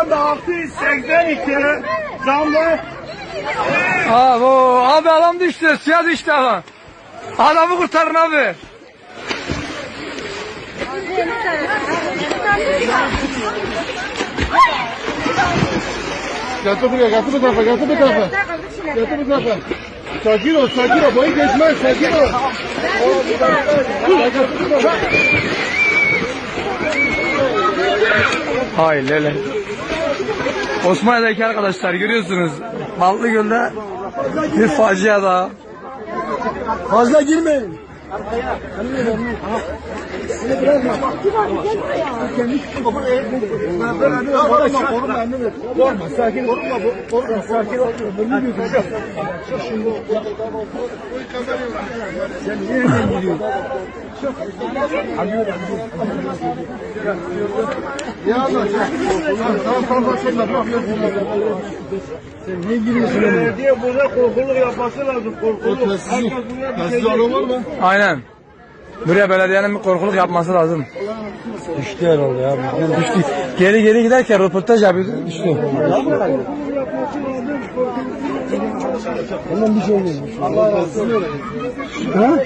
anda 682 zamlı Abi, abi adam düştü, suya düştü adam. Adamı kurtarın abi. Getir buraya, getir bu tarafa, getir bu tarafa. Getir bu tarafa. Sakin ol, sakin ol. Boyu geçmez, sakin ol. Hay lele. Osmanlı'daki arkadaşlar görüyorsunuz. Ballıgöl'de bir facia daha. Fazla girmeyin. Korkma, sakin ol. Korkma, sakin ol. Sen nereden gidiyorsun? Ya Allah, tamam, tamam, başlayma, bak, yok. Sen niye giriyorsun? Belediye burada korkuluk yapması lazım, korkuluk. Herkes buraya bir şey? Aynen. Buraya belediyenin bir korkuluk yapması lazım. Düştü herhalde ya. Düştü. Geri geri giderken röportaj yapıyordu. Düştü. Ondan bir şey olmuyor. Allah razı olsun. Ha?